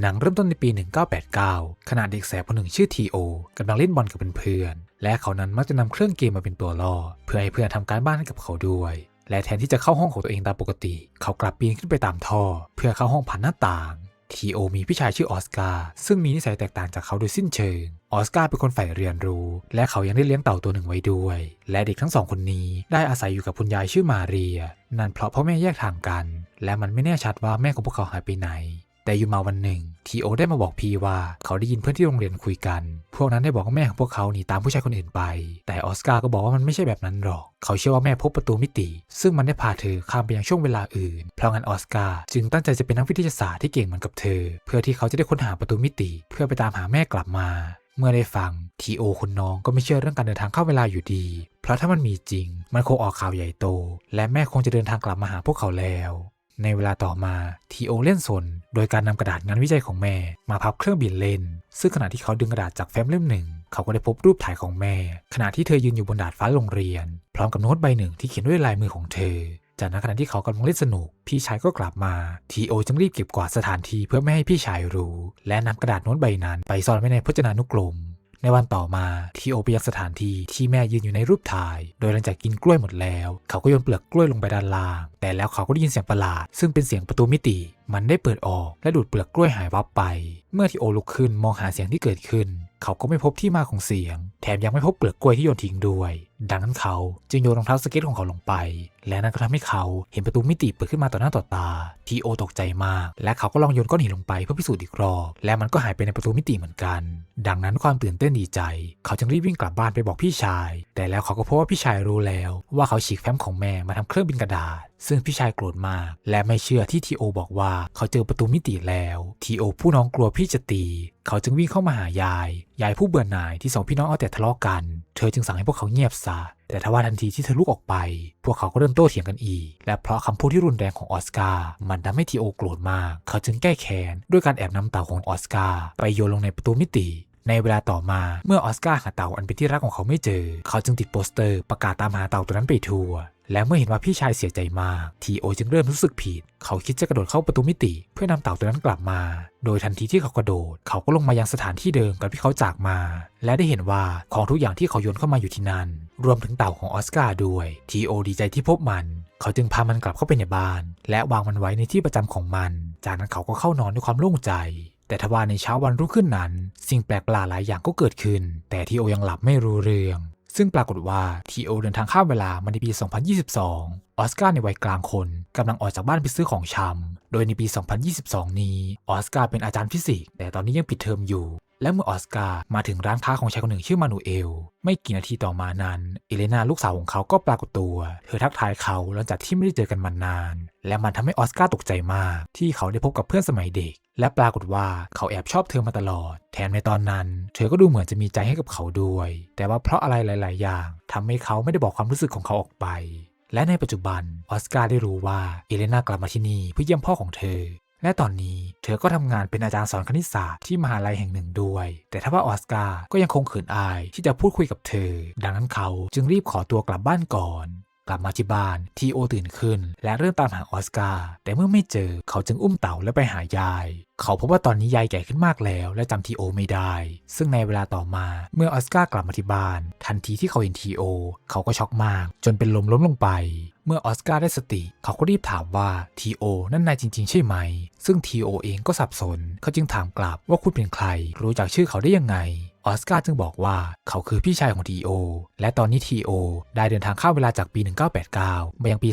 หนังเริ่มต้นในปี 1989 ขณะเด็กแสบคนหนึ่งชื่อทีโอกำลังเล่นบอลกับเพื่อนๆ และเขานั้นมักจะนำเครื่องเกมมาเป็นตัวล่อ เพื่อให้เพื่อนทำการบ้านให้กับเขาด้วย และแทนที่จะเข้าห้องของตัวเองตามปกติ เขากลับปีนขึ้นไปตามท่อ เพื่อเข้าห้องผ่านหน้าต่างทีโอมีพี่ชายชื่อออสการ์ซึ่งมีนิสัยแตกต่างจากเขาโดยสิ้นเชิง ออสการ์เป็นคนใฝ่เรียนรู้ และเขายังได้เลี้ยงเต่าตัวหนึ่งไว้ด้วย และเด็กทั้งสองคนนี้ได้อาศัยอยู่กับคุณยายชื่อมาเรีย นั่นเพราะพ่อแม่แยกทางกัน และมันไม่แน่ชัดว่าแม่ของพวกเขาหายไปไหน แต่อยู่มาวันหนึ่งทีโอได้มาบอกพีว่าเขาได้ยินเพื่อนที่โรงเรียนคุยกัน พวกนั้นได้บอกว่าแม่ของพวกเขาหนีตามผู้ชายคนอื่นไป แต่ออสการ์ก็บอกว่ามันไม่ใช่แบบนั้นหรอก เขาเชื่อว่าแม่พบประตูมิติ ซึ่งมันได้พาเธอข้ามไปยังช่วงเวลาอื่น เพราะงั้นออสการ์จึงตั้งใจจะเป็นนักวิทยาศาสตร์ที่เก่งเหมือนกับเธอ เพื่อที่เขาจะได้ค้นหาประตูมิติ เพื่อไปตามหาแม่กลับมา เมื่อได้ฟังทีโอคุณน้องก็ไม่เชื่อเรื่องการเดินทางเข้าเวลาอยู่ดี เพราะถ้ามันมีจริง มันคงออกข่าวใหญ่โต และแม่คงจะเดินทางกลับมาหาพวกเขาแล้ว ในเวลาต่อมาทีโอเล่นสน โดยการนำกระดาษงานวิจัยของแม่ มาพับเครื่องบินเล่นซึ่งขณะที่เขาดึงกระดาษจากแฟ้มเล่มหนึ่ง เขาก็ได้พบรูปถ่ายของแม่ ขณะที่เธอยืนอยู่บนดาดฟ้าโรงเรียน พร้อมกับโน้ตใบหนึ่งที่เขียนด้วยลายมือของเธอ จากนั้นขณะที่เขากำลังเล่นสนุก พี่ชายก็กลับมา ทีโอจึงรีบเก็บกวาดสถานที่เพื่อไม่ให้พี่ชายรู้ และนำกระดาษโน้ตใบนั้นไปซ่อนไว้ในพจนานุกรมในวันต่อมาทีโอไปยังสถานที่ที่แม่ยืนอยู่ในรูปถ่าย โดยหลังจากกินกล้วยหมดแล้ว เขาก็โยนเปลือกกล้วยลงไปด้านล่าง แต่แล้วเขาก็ได้ยินเสียงประหลาด ซึ่งเป็นเสียงประตูมิติ มันได้เปิดออกและดูดเปลือกกล้วยหายวับไป เมื่อทีโอลุกขึ้นมองหาเสียงที่เกิดขึ้น เขาก็ไม่พบที่มาของเสียง แถมยังไม่พบเปลือกกล้วยที่โยนทิ้งด้วย ดังนั้นเขาจึงโยนรองเท้าสเก็ตของเขาลงไป และนั่นก็ทำให้เขาเห็นประตูมิติเปิดขึ้นมาต่อหน้าต่อตา ทีโอตกใจมาก และเขาก็ลองโยนก้อนหินลงไปเพื่อพิสูจน์อีกรอบ และมันก็หายไปในประตูมิติเหมือนกัน ดังนั้นความตื่นเต้นดีใจ เขาจึงรีบวิ่งกลับบ้านไปบอกพี่ชาย แต่แล้วเขาก็พบว่าพี่ชายรู้แล้ว ว่าเขาฉีกแฟ้มของแม่มาทำเครื่องบินกระดาษ ซึ่งพี่ชายโกรธมากและไม่เชื่อที่ทีโอบอกว่าเขาเจอประตูมิติแล้วทีโอผู้น้องกลัวพี่จะตี เขาจึงวิ่งเข้ามาหายาย ยายผู้เบื่อหน่ายที่สองพี่น้องเอาแต่ทะเลาะกัน เธอจึงสั่งให้พวกเขาเงียบซะแต่ทว่าทันทีที่เธอลุกออกไป พวกเขาก็เริ่มโต้เถียงกันอีก และเพราะคำพูดที่รุนแรงของออสการ์มันทำให้ทีโอโกรธมาก เขาจึงแก้แค้นด้วยการแอบนำเต่าของออสการ์ไปโยนลงในประตูมิติ ในเวลาต่อมาเมื่อออสการ์หาเต่าอันเป็นที่รักของเขาไม่เจอ เขาจึงติดโปสเตอร์ประกาศตามหาเต่าตัวนั้นไปทั่วและเมื่อเห็นว่าพี่ชายเสียใจมากทีโอจึงเริ่มรู้สึกผิด เขาคิดจะกระโดดเข้าประตูมิติ เพื่อนำเต่าตัวนั้นกลับมา โดยทันทีที่เขากระโดด เขาก็ลงมายังสถานที่เดิมกับที่เขาจากมา และได้เห็นว่าของทุกอย่างที่เขาโยนเข้ามาอยู่ที่นั่น รวมถึงเต่าของออสการ์ด้วย ทีโอดีใจที่พบมัน เขาจึงพามันกลับเข้าไปในบ้าน และวางมันไว้ในที่ประจำของมัน จากนั้นเขาก็เข้านอนด้วยความโล่งใจ แต่ทว่าในเช้าวันรุ่งขึ้นนั้น สิ่งแปลกประหลาดหลายอย่างก็เกิดขึ้น แต่ทีโอยังหลับไม่รู้เรื่อง ซึ่งปรากฏว่าทีโอเดินทางข้ามเวลามาในปี 2022 ออสการ์ในวัยกลางคนกำลังออกจากบ้านไปซื้อของชำโดยในปี 2022 นี้ ออสการ์เป็นอาจารย์ฟิสิกส์แต่ตอนนี้ยังปิดเทอมอยู่ และเมื่อออสการ์มาถึงร้านค้าของชายคนหนึ่งชื่อมานูเอล ไม่กี่นาทีต่อมานั้น เอเลนาลูกสาวของเขาก็ปรากฏตัว เธอทักทายเขาหลังจากที่ไม่ได้เจอกันมานาน และมันทำให้ออสการ์ตกใจมาก ที่เขาได้พบกับเพื่อนสมัยเด็ก และปรากฏว่าเขาแอบชอบเธอมาตลอด แถมในตอนนั้น เธอก็ดูเหมือนจะมีใจให้กับเขาด้วย แต่ว่าเพราะอะไรหลาย ๆ อย่างทำให้เขาไม่ได้บอกความรู้สึกของเขาออกไปและในปัจจุบันออสการ์ได้รู้ว่าเอเลนากลับมาที่นี่เพื่อเยี่ยมพ่อของเธอ และตอนนี้เธอก็ทำงานเป็นอาจารย์สอนคณิตศาสตร์ที่มหาลัยแห่งหนึ่งด้วย แต่ถ้าว่าออสการ์ก็ยังคงเขินอายที่จะพูดคุยกับเธอ ดังนั้นเขาจึงรีบขอตัวกลับบ้านก่อนกลับมาที่บ้านทีโอตื่นขึ้น และเริ่มตามหาออสการ์แต่เมื่อไม่เจอเขาจึงอุ้มเต่าและไปหายาย เขาพบว่าตอนนี้ยายแก่ขึ้นมากแล้ว และจำทีโอไม่ได้ ซึ่งในเวลาต่อมาเมื่อออสการ์กลับมาที่บ้าน ทันทีที่เขาเห็นทีโอ เขาก็ช็อกมาก จนเป็นลมล้มลงไป เมื่อออสการ์ได้สติ เขาก็รีบถามว่าทีโอนั่นนายจริง ๆ ใช่ไหม ซึ่งทีโอเองก็สับสน เขาจึงถามกลับว่าคุณเป็นใคร รู้จักชื่อเขาได้ยังไงออสการ์จึงบอกว่าเขาคือพี่ชายของทีโอและตอนนี้ทีโอได้เดินทางข้ามเวลาจากปี 1989 มายังปี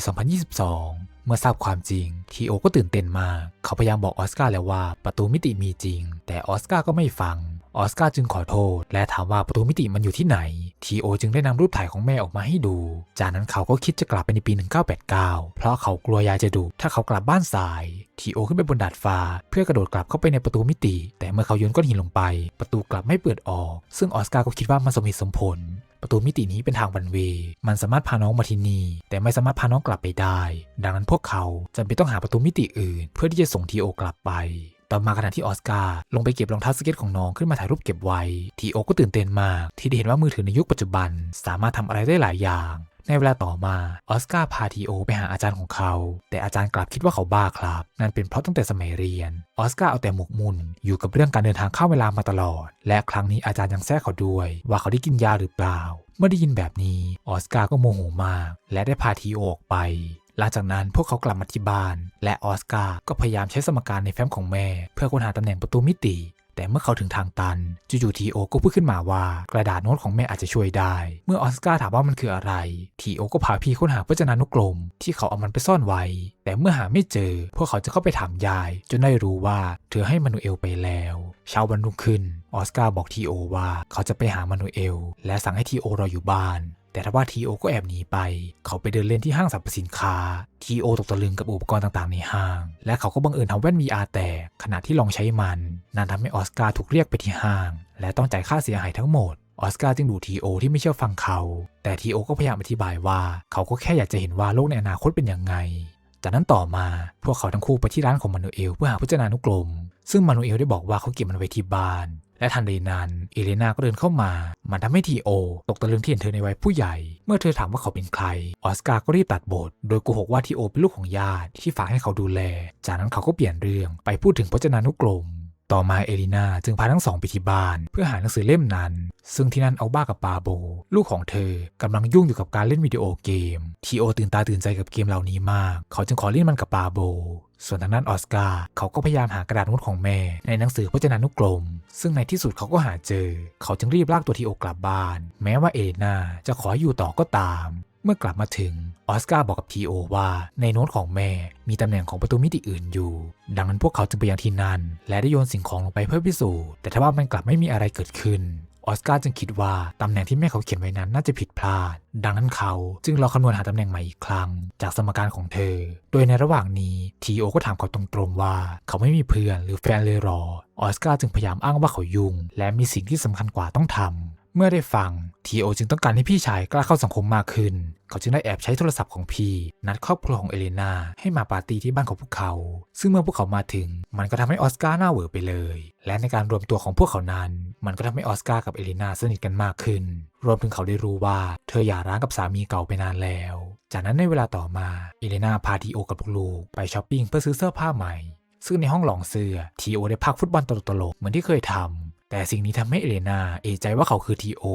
2022เมื่อทราบความจริงทีโอก็ตื่นเต้นมาก เขาพยายามบอกออสการ์แล้วว่าประตูมิติมีจริง แต่ออสการ์ก็ไม่ฟัง ออสการ์จึงขอโทษ และถามว่าประตูมิติมันอยู่ที่ไหน ทีโอจึงได้นำรูปถ่ายของแม่ออกมาให้ดู จากนั้นเขาก็คิดจะกลับไปในปี 1989 เพราะเขากลัวยายจะดุถ้าเขากลับบ้านสาย ทีโอขึ้นไปบนดาดฟ้า เพื่อกระโดดกลับเข้าไปในประตูมิติ แต่เมื่อเขาโยนก้อนหินลงไป ประตูกลับไม่เปิดออก ซึ่งออสการ์ก็คิดว่ามันสมเหตุสมผลประตูมิตินี้เป็นทางวันเว มันสามารถพาน้องมาที่นี่แต่ไม่สามารถพาน้องกลับไปได้ ดังนั้นพวกเขาจำเป็นต้องหาประตูมิติอื่น เพื่อที่จะส่งทีโอกลับไป ต่อมาขณะที่ออสการ์ลงไปเก็บรองเท้าสเก็ตของน้องขึ้นมาถ่ายรูปเก็บไว้ ทีโอก็ตื่นเต้นมาก ที่ได้เห็นว่ามือถือในยุคปัจจุบัน สามารถทำอะไรได้หลายอย่าง ในเวลาต่อมาออสการ์พาทีโอไปหาอาจารย์ของเขา แต่อาจารย์กลับคิดว่าเขาบ้าครับ นั่นเป็นเพราะตั้งแต่สมัยเรียนออสการ์เอาแต่หมกมุ่นอยู่กับเรื่องการเดินทางข้ามเวลามาตลอด และครั้งนี้อาจารย์ยังแทรกเขาด้วย ว่าเขาได้กินยาหรือเปล่า เมื่อได้ยินแบบนี้ออสการ์ก็โมโหมาก และได้พาทีโอออกไป หลังจากนั้นพวกเขากลับมาที่บ้าน และออสการ์ก็พยายามใช้สมการในแฟ้มของแม่ เพื่อค้นหาตำแหน่งประตูมิติ แต่เมื่อเขาถึงทางตันจู่ๆทีโอก็พูดขึ้นมาว่ากระดาษโน้ตของแม่อาจจะช่วยได้ เมื่อออสการ์ถามว่ามันคืออะไรทีโอก็พาพี่ค้นหาพจนานุกรม ที่เขาเอามันไปซ่อนไว้ แต่เมื่อหาไม่เจอ พวกเขาจะเข้าไปถามยาย จนได้รู้ว่าเธอให้มานูเอลไปแล้วเช้าวันรุ่งขึ้นออสการ์บอกทีโอว่าเขาจะไปหามานูเอลและสั่งให้ทีโอรออยู่บ้าน แต่ทว่าทีโอก็แอบหนีไป เขาไปเดินเล่นที่ห้างสรรพสินค้า ทีโอตกตะลึงกับอุปกรณ์ต่างๆในห้าง และเขาก็บังเอิญทำแว่น VR แตกขณะที่ลองใช้มัน นั่นทำให้ออสการ์ถูกเรียกไปที่ห้าง และต้องจ่ายค่าเสียหายทั้งหมด ออสการ์จึงดูทีโอที่ไม่เชื่อฟังเขา แต่ทีโอก็พยายามอธิบายว่า เขาก็แค่อยากจะเห็นว่าโลกในอนาคตเป็นยังไง จากนั้นต่อมาพวกเขาทั้งคู่ไปที่ร้านของมานูเอลเพื่อหาพจนานุกรม ซึ่งมานูเอลได้บอกว่าเขาเก็บมันไว้ที่บ้าน และทันใดนั้นเอเลนาก็เดินเข้ามา มันทำให้ทีโอ ตกตะลึงที่เห็นเธอในวัยผู้ใหญ่ เมื่อเธอถามว่าเขาเป็นใคร ออสการ์ก็รีบตัดบท โดยโกหกว่าทีโอเป็นลูกของญาติที่ฝากให้เขาดูแล จากนั้นเขาก็เปลี่ยนเรื่องไปพูดถึงพจนานุกรมต่อมาเอลินาจึงพาทั้งสองไปที่บ้าน เพื่อหาหนังสือเล่มนั้น ซึ่งที่นั่นเอาบ้ากับปาโบ ลูกของเธอกำลังยุ่งอยู่กับการเล่นวิดีโอเกม ทีโอตื่นตาตื่นใจกับเกมเหล่านี้มาก เขาจึงขอเล่นมันกับปาโบ ส่วนทางด้านออสการ์เขาก็พยายามหากระดาษโน้ตของแม่ในหนังสือพจนานุกรม ซึ่งในที่สุดเขาก็หาเจอ เขาจึงรีบลากตัวทีโอกลับบ้าน แม้ว่าเอนาจะขออยู่ต่อก็ตาม เมื่อกลับมาถึงออสการ์บอกกับทีโอว่า ในโน้ตของแม่มีตำแหน่งของประตูมิติอื่นอยู่ ดังนั้นพวกเขาจึงไปยังที่นั่นและได้โยนสิ่งของลงไปเพื่อพิสูจน์แต่ทว่ามันกลับไม่มีอะไรเกิดขึ้น ออสการ์จึงคิดว่าตำแหน่งที่แม่เขาเขียนไว้นั้นน่าจะผิดพลาด ดังนั้นเขาจึงรอคำนวณหาตำแหน่งใหม่อีกครั้ง จากสมการของเธอ โดยในระหว่างนี้ทีโอก็ถามเขาตรงๆว่า เขาไม่มีเพื่อนหรือแฟนเลยหรอออสการ์จึงพยายามอ้างว่าเขายุ่ง และมีสิ่งที่สำคัญกว่าต้องทำ เมื่อได้ฟังทีโอจึงต้องการให้พี่ชายกล้าเข้าสังคมมากขึ้น เขาจึงได้แอบใช้โทรศัพท์ของพีนัดครอบครัวของเอเลนาให้มาปาร์ตี้ที่บ้านของพวกเขา ซึ่งเมื่อพวกเขามาถึง มันก็ทำให้ออสการ์หน้าเหวอไปเลย และในการรวมตัวของพวกเขานั้น มันก็ทำให้ออสการ์กับเอเลนาสนิทกันมากขึ้น รวมถึงเขาได้รู้ว่าเธอหย่าร้างกับสามีเก่าไปนานแล้ว จากนั้นในเวลาต่อมาเอเลนาพาทีโอกับลูกๆไปช้อปปิ้งเพื่อซื้อเสื้อผ้าใหม่ซึ่งในห้องหลองเสื้อทีโอได้พักฟุตบอลตลกๆเหมือนที่เคยทำ แต่สิ่งนี้ทำให้เอเลนาเอะใจว่าเขาคือทีโอ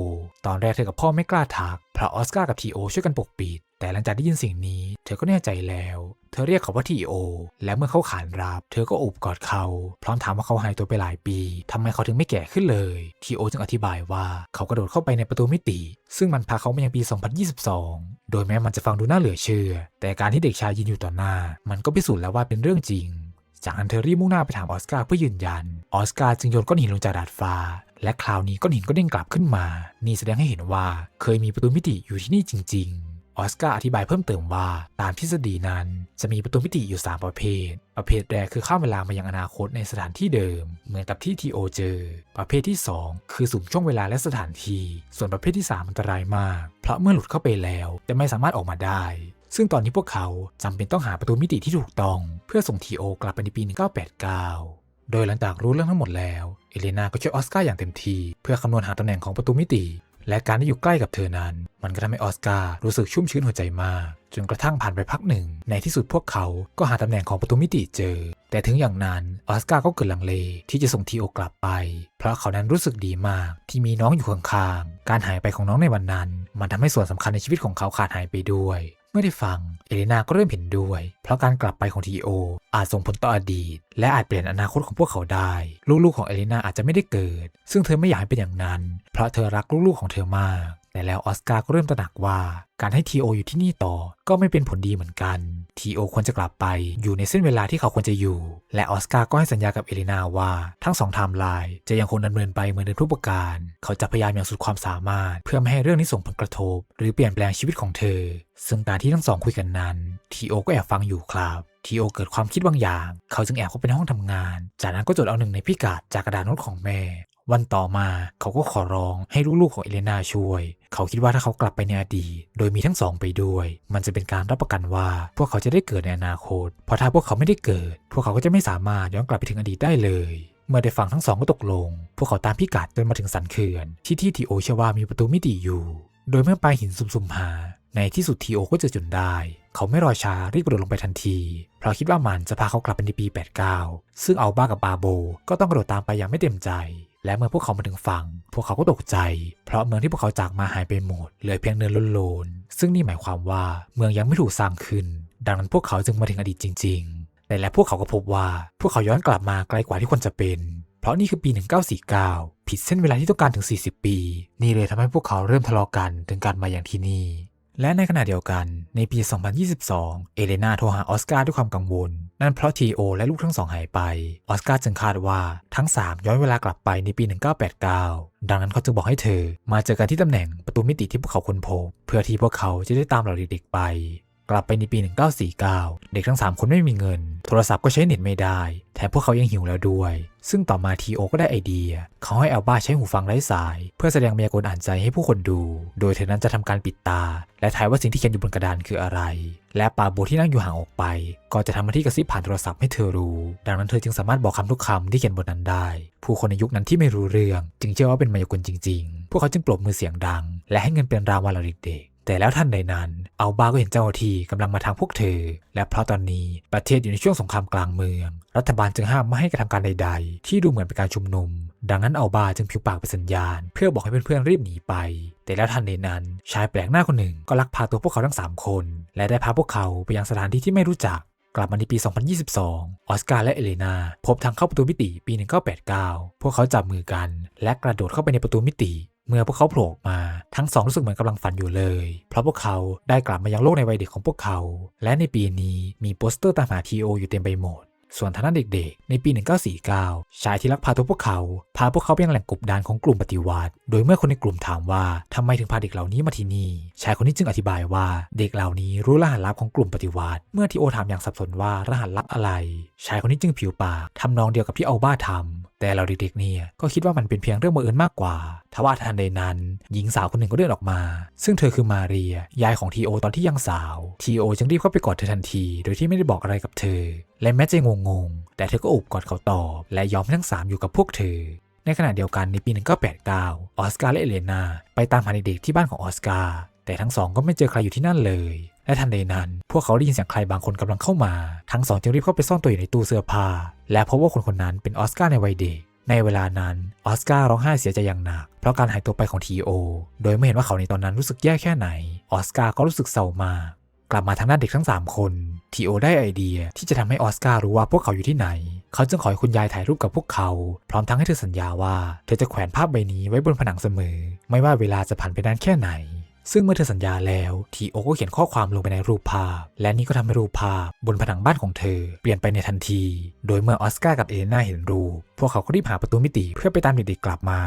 ตอนแรกเธอกับพ่อไม่กล้าทัก เพราะออสการ์กับทีโอช่วยกันปกปิด แต่หลังจากได้ยินสิ่งนี้ เธอก็แน่ใจแล้ว เธอเรียกเขาว่าทีโอ และเมื่อเขาขานรับ เธอก็โอบกอดเขา พร้อมถามว่าเขาหายตัวไปหลายปีทำไมเขาถึงไม่แก่ขึ้นเลย ทีโอจึงอธิบายว่าเขากระโดดเข้าไปในประตูมิติ ซึ่งมันพาเขามายังปี 2022 โดยแม้มันจะฟังดูน่าเหลือเชื่อ แต่การที่เด็กชายยืนอยู่ต่อหน้า มันก็พิสูจน์แล้วว่าเป็นเรื่องจริง จากนั้นเธอรีบมุ่งหน้าไปถามออสการ์เพื่อยืนยัน ออสการ์จึงโยนก้อนหินลงจากดาดฟ้า และคราวนี้ก้อนหินก็เด้งกลับขึ้นมา นี่แสดงให้เห็นว่าเคยมีประตูมิติอยู่ที่นี่จริง ๆออสการ์อธิบายเพิ่มเติมว่าตามทฤษฎีนั้น จะมีประตูมิติอยู่ 3 ประเภท ประเภทแรกคือข้ามเวลามายังอนาคตในสถานที่เดิม เหมือนกับที่ทีโอเจอ ประเภทที่ 2 คือสุ่มช่วงเวลาและสถานที่ ส่วนประเภทที่ 3 อันตรายมาก เพราะเมื่อหลุดเข้าไปแล้วจะไม่สามารถออกมาได้ ซึ่งตอนนี้พวกเขาจำเป็นต้องหาประตูมิติที่ถูกต้อง เพื่อส่งทีโอกลับไปในปี 1989 โดยหลังจากรู้เรื่องทั้งหมดแล้ว เอเลนาก็ช่วยออสการ์อย่างเต็มที่เพื่อคำนวณหาตำแหน่งของประตูมิติ และการได้อยู่ใกล้กับเธอนั้น มันก็ทำให้ออสการ์รู้สึกชุ่มชื้นหัวใจมาก จนกระทั่งผ่านไปพักหนึ่ง ในที่สุดพวกเขาก็หาตำแหน่งของประตูมิติเจอ แต่ถึงอย่างนั้นออสการ์ก็เกิดลังเลที่จะส่งทีโอกลับไป เพราะเขานั้นรู้สึกดีมากที่มีน้องอยู่ข้างๆการหายไปของน้องในวันนั้น มันทำให้ส่วนสำคัญในชีวิตของเขาขาดหายไปด้วย ไมื่อได้ฟัง เอเลนาก็เริ่มเห็นด้วย เพราะการกลับไปของทีโอ อาจส่งผลต่ออดีต และอาจเปลี่ยนอนาคตของพวกเขาได้ ลูกๆของเอเลนาอาจจะไม่ได้เกิด ซึ่งเธอไม่อยากให้เป็นอย่างนั้น เพราะเธอรักลูกๆของเธอมาก แต่แล้วออสการ์ก็เริ่มตระหนักว่า การให้ทีโออยู่ที่นี่ต่อก็ไม่เป็นผลดีเหมือนกันทีโอควรจะกลับไปอยู่ในเส้นเวลาที่เขาควรจะอยู่ และออสการ์ก็ให้สัญญากับเอเลนาว่าทั้งสองไทม์ไลน์จะยังคงดำเนินไปเหมือนเดิมทุกประการ เขาจะพยายามอย่างสุดความสามารถ เพื่อไม่ให้เรื่องนี้ส่งผลกระทบ หรือเปลี่ยนแปลงชีวิตของเธอ ซึ่งการที่ทั้งสองคุยกันนั้นทีโอก็แอบฟังอยู่ครับ ทีโอเกิดความคิดบางอย่าง เขาจึงแอบเข้าไปในห้องทำงาน จากนั้นก็จดเอาหนึ่งในพิกัดจากกระดาษโน้ตของแม่ วันต่อมาเขาก็ขอร้องให้ลูกๆของเอเลนาช่วย เขาคิดว่าถ้าเขากลับไปในอดีต โดยมีทั้งสองไปด้วย มันจะเป็นการรับประกันว่า พวกเขาจะได้เกิดในอนาคต เพราะถ้าพวกเขาไม่ได้เกิด พวกเขาก็จะไม่สามารถย้อนกลับไปถึงอดีตได้เลยเมื่อได้ฟังทั้งสองก็ตกลง พวกเขาตามพิกัดจนมาถึงสันเขื่อน ที่ที่ทีโอเชื่อว่ามีประตูมิติอยู่ โดยเมื่อปลายหินสุ่มๆหา ในที่สุดทีโอก็เจอจนได้ เขาไม่รอช้ารีบกระโดดลงไปทันที เพราะคิดว่ามันจะพาเขากลับไปในปี 89 ซึ่งเอาบ้ากับปาโบ ก็ต้องกระโดดตามไปอย่างไม่เต็มใจ และเมื่อพวกเขามาถึงฝั่ง พวกเขาก็ตกใจ เพราะเมืองที่พวกเขาจากมาหายไปหมด เหลือเพียงเนินโลนๆซึ่งนี่หมายความว่าเมืองยังไม่ถูกสร้างขึ้น ดังนั้นพวกเขาจึงมาถึงอดีตจริง ๆ แต่และพวกเขาก็พบว่าพวกเขาย้อนกลับมาไกลกว่าที่ควรจะเป็น เพราะนี่คือปี 1949 ผิดเส้นเวลาที่ต้องการถึง 40 ปี นี่เลยทำให้พวกเขาเริ่มทะเลาะกันถึงการมาอย่างที่นี่ และในขณะเดียวกันในปี 2022 เอเลนาโทรหาออสการ์ด้วยความกังวล นั่นเพราะทีโอและลูกทั้งสองหายไป ออสการ์จึงคาดว่าทั้ง 3 ย้อนเวลากลับไปในปี 1989 ดังนั้นเขาจึงบอกให้เธอ มาเจอกันที่ตำแหน่งประตูมิติที่พวกเขาค้นพบ เพื่อที่พวกเขาจะได้ตามเหล่าเด็กๆไป กลับไปในปี 1949 เด็กทั้ง 3 คนไม่มีเงิน โทรศัพท์ก็ใช้เน็ตไม่ได้ แถมพวกเขายังหิวแล้วด้วย ซึ่งต่อมาทีโอก็ได้ไอเดีย เขาให้อัลบ้าใช้หูฟังไร้สาย เพื่อแสดงมายากลอ่านใจให้ผู้คนดู โดยเธอนั้นจะทำการปิดตา และทายว่าสิ่งที่เขียนอยู่บนกระดานคืออะไร และปาโบที่นั่งอยู่ห่างออกไป ก็จะทำหน้าที่กระซิบผ่านโทรศัพท์ให้เธอรู้ ดังนั้นเธอจึงสามารถบอกคำทุกคำที่เขียนบนนั้นได้ ผู้คนในยุคนั้นที่ไม่รู้เรื่อง จึงเชื่อว่าเป็นมายากลจริง ๆ พวกเขาจึงปรบมือเสียงดัง และให้เงินเป็นรางวัลเด็ก แต่แล้วท่านใดนั้นเอาบาก็เห็นเจ้าหน้าที่กำลังมาทางพวกเธอ และเพราะตอนนี้ประเทศอยู่ในช่วงสงครามกลางเมือง รัฐบาลจึงห้ามไม่ให้กระทำการใด ๆ ที่ดูเหมือนเป็นการชุมนุม ดังนั้นเอาบาจึงผิวปากเป็นสัญญาณ เพื่อบอกให้เพื่อนๆรีบหนีไป แต่แล้วทันใดนั้น ชายแปลกหน้าคนหนึ่งก็ลักพาตัวพวกเขาทั้ง 3 คน และได้พาพวกเขาไปยังสถานที่ที่ไม่รู้จักกลับมาในปี 2022 ออสการ์และเอเลนาพบทางเข้าประตูมิติปี 1989 พวกเขาจับมือกัน และกระโดดเข้าไปในประตูมิติ เมื่อพวกเขาโผล่มา ทั้งสองรู้สึกเหมือนกำลังฝันอยู่เลย เพราะพวกเขาได้กลับมายังโลกในวัยเด็กของพวกเขา และในปีนี้มีโปสเตอร์ตามหาทีโออยู่เต็มไปหมด ส่วนทางด้านเด็กๆ ในปี 1949 ชายที่ลักพาตัวพวกเขา พาพวกเขาไปยังแหล่งกบดานของกลุ่มปฏิวัติ โดยเมื่อคนในกลุ่มถามว่าทำไมถึงพาเด็กเหล่านี้มาที่นี่ ชายคนนี้จึงอธิบายว่าเด็กเหล่านี้รู้รหัสลับของกลุ่มปฏิวัติ เมื่อทีโอถามอย่างสับสนว่ารหัสลับอะไร ชายคนนี้จึงผิวปากทำนองเดียวกับที่เอาบ้าทำแต่เราเด็กๆเนี่ยก็คิดว่ามันเป็นเพียงเรื่องบังเอิญมากกว่าทว่าทันใดนั้น หญิงสาวคนหนึ่งก็เดินออกมา ซึ่งเธอคือมาเรีย ยายของทีโอตอนที่ยังสาว ทีโอจึงรีบเข้าไปกอดเธอทันที โดยที่ไม่ได้บอกอะไรกับเธอและแม้จะงงๆ แต่เธอก็อุบกอดเขาตอบและยอมให้ทั้งสามอยู่กับพวกเธอ ในขณะเดียวกันในปี 1989 ออสการ์และเอเลนาไปตามหาเด็กๆที่บ้านของออสการ์ แต่ทั้งสองก็ไม่เจอใครอยู่ที่นั่นเลย และทันใดนั้น พวกเขาได้ยินเสียงใครบางคนกำลังเข้ามา ทั้งสองจึงรีบเข้าไปซ่อนตัวอยู่ในตู้เสื้อผ้า และพบว่าคนคนนั้นเป็นออสการ์ในวัยเด็ก ในเวลานั้นออสการ์ร้องไห้เสียใจอย่างหนัก เพราะการหายตัวไปของทีโอ โดยไม่เห็นว่าเขาในตอนนั้นรู้สึกแย่แค่ไหน ออสการ์ก็รู้สึกเศร้ามาก กลับมาทางด้านเด็กทั้ง 3 คนทีโอได้ไอเดียที่จะทำให้ออสการ์รู้ว่าพวกเขาอยู่ที่ไหน เขาจึงขอให้คุณยายถ่ายรูปกับพวกเขา พร้อมทั้งให้เธอสัญญาว่าเธอจะแขวนภาพใบนี้ไว้บนผนังเสมอ ไม่ว่าเวลาจะผ่านไปนานแค่ไหน ซึ่งเมื่อเธอสัญญาแล้วทีโอก็เขียนข้อความลงไปในรูปภาพ และนี่ก็ทำให้รูปภาพบนผนังบ้านของเธอ เปลี่ยนไปในทันที โดยเมื่อออสการ์กับเอเลนาเห็นรูปพวกเขาก็รีบหาประตูมิติเพื่อไปตามเด็กๆกลับมา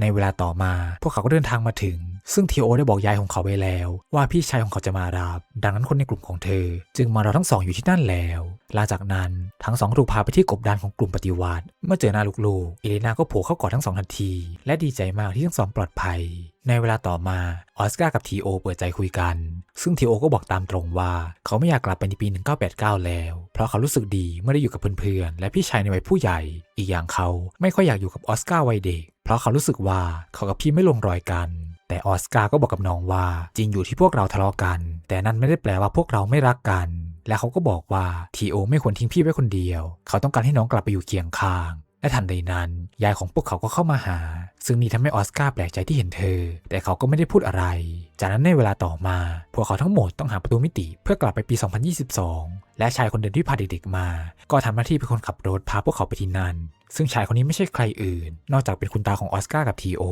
ในเวลาต่อมา พวกเขาก็เดินทางมาถึง ซึ่งทีโอได้บอกยายของเขาไว้แล้ว ว่าพี่ชายของเขาจะมารับ ดังนั้นคนในกลุ่มของเธอ จึงมารอทั้งสองอยู่ที่นั่นแล้ว หลังจากนั้นทั้งสองถูกพาไปที่กบดานของกลุ่มปฏิวัติ เมื่อเจอหน้าลูกๆ เอเลนาก็โผล่เข้ากอดทั้งสองทันที และดีใจมากที่ทั้งสองปลอดภัย ในเวลาต่อมาออสการ์กับทีโอเปิดใจคุยกัน ซึ่งทีโอก็บอกตามตรงว่า เขาไม่อยากกลับไปในปี 1989 แล้ว เพราะเขารู้สึกดีเมื่อได้อยู่กับเพื่อนๆ และพี่ชายในวัยผู้ใหญ่ อีกอย่างเขาไม่ค่อยอยากอยู่กับออสการ์วัยเด็ก เพราะเขารู้สึกว่าเขากับพี่ไม่ลงรอยกัน แต่ออสการ์ก็บอกกับน้องว่า จริงอยู่ที่พวกเราทะเลาะกัน แต่นั่นไม่ได้แปลว่าพวกเราไม่รักกัน และเขาก็บอกว่าทีโอไม่ควรทิ้งพี่ไว้คนเดียว เขาต้องการให้น้องกลับไปอยู่เคียงข้าง และทันใดนั้น ยายของพวกเขาก็เข้ามาหา ซึ่งนี่ทำให้ออสการ์แปลกใจที่เห็นเธอ แต่เขาก็ไม่ได้พูดอะไร จากนั้นในเวลาต่อมา พวกเขาทั้งหมดต้องหาประตูมิติเพื่อกลับไปปี 2022 และชายคนเดิมที่พาเด็กๆมา ก็ทำหน้าที่เป็นคนขับรถพาพวกเขาไปที่นั่น ซึ่งชายคนนี้ไม่ใช่ใครอื่น นอกจากเป็นคุณตาของออสการ์กับทีโอ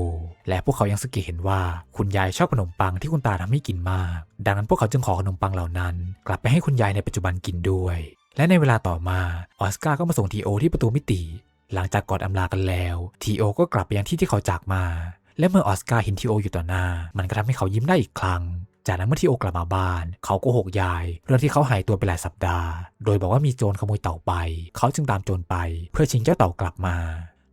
และพวกเขายังสังเกตเห็นว่าคุณยายชอบขนมปังที่คุณตาทำให้กินมาก ดังนั้นพวกเขาจึงขอขนมปังเหล่านั้น กลับไปให้คุณยายในปัจจุบันกินด้วย และในเวลาต่อมาออสการ์ก็มาส่งทีโอที่ประตูมิติ หลังจากกอดอำลากันแล้วทีโอก็กลับไปยังที่ที่เขาจากมา และเมื่อออสการ์เห็นทีโออยู่ต่อหน้า มันก็ทำให้เขายิ้มได้อีกครั้ง จากนั้นเมื่อทีโอกลับมาบ้าน เขาโกหกยาย เรื่องที่เขาหายตัวไปหลายสัปดาห์ โดยบอกว่ามีโจรขโมยเต่าไป เขาจึงตามโจรไป เพื่อชิงเจ้าเต่ากลับมา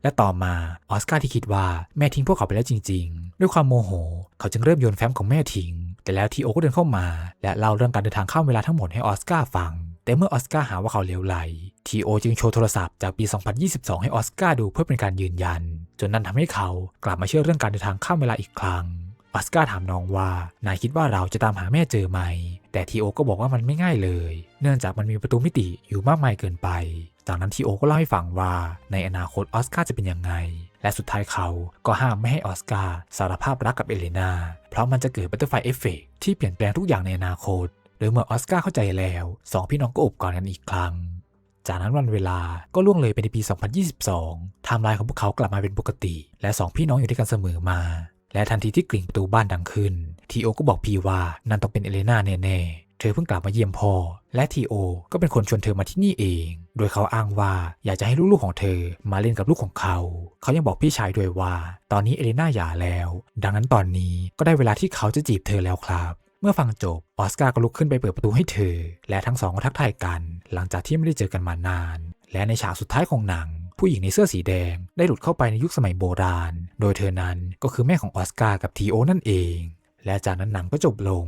และต่อมาออสการ์ที่คิดว่าแม่ทิ้งพวกเขาไปแล้วจริง ๆ ด้วยความโมโห เขาจึงเริ่มโยนแฟ้มของแม่ทิ้ง แต่แล้วทีโอก็เดินเข้ามา และเล่าเรื่องการเดินทางข้ามเวลาทั้งหมดให้ออสการ์ฟัง แต่เมื่อออสการ์หาว่าเขาเลวไหลทีโอจึงโชว์โทรศัพท์จากปี 2022 ให้ออสการ์ดูเพื่อเป็นการยืนยัน จนนั่นทำให้เขากลับมาเชื่อเรื่องการเดินทางข้ามเวลาอีกครั้ง ออสการ์ถามน้องว่านายคิดว่าเราจะตามหาแม่เจอไหม แต่ทีโอก็บอกว่ามันไม่ง่ายเลย เนื่องจากมันมีประตูมิติอยู่มากมายเกินไป จากนั้นทีโอก็เล่าให้ฟังว่าในอนาคตออสการ์จะเป็นยังไง และสุดท้ายเขาก็ห้ามไม่ให้ออสการ์สารภาพรักกับเอเลนา เพราะมันจะเกิดบัตเตอร์ไฟเอฟเฟกที่เปลี่ยนแปลงทุกอย่างในอนาคต โดยเมื่อออสการ์เข้าใจแล้วสองพี่น้องก็อบกอดกันอีกครั้งจากนั้นวันเวลาก็ล่วงเลยไปในปี 2022 ไทม์ไลน์ของพวกเขากลับมาเป็นปกติ และสองพี่น้องอยู่ด้วยกันเสมอมา และทันทีที่กริ่งประตูบ้านดังขึ้น ทีโอก็บอกพีว่านั่นต้องเป็นเอเลนาแน่ๆ เธอเพิ่งกลับมาเยี่ยมพ่อ และทีโอก็เป็นคนชวนเธอมาที่นี่เอง โดยเขาอ้างว่าอยากจะให้ลูกๆของเธอมาเล่นกับลูกของเขา เขายังบอกพี่ชายด้วยว่า ตอนนี้เอเลนาหย่าแล้ว ดังนั้นตอนนี้ก็ได้เวลาที่เขาจะจีบเธอแล้วครับเมื่อฟังจบ ออสการ์ก็ลุกขึ้นไปเปิดประตูให้เธอ และทั้งสองก็ทักทายกัน หลังจากที่ไม่ได้เจอกันมานาน และในฉากสุดท้ายของหนัง ผู้หญิงในเสื้อสีแดงได้หลุดเข้าไปในยุคสมัยโบราณ โดยเธอนั้นก็คือแม่ของออสการ์กับทีโอนั่นเอง และจากนั้นหนังก็จบลง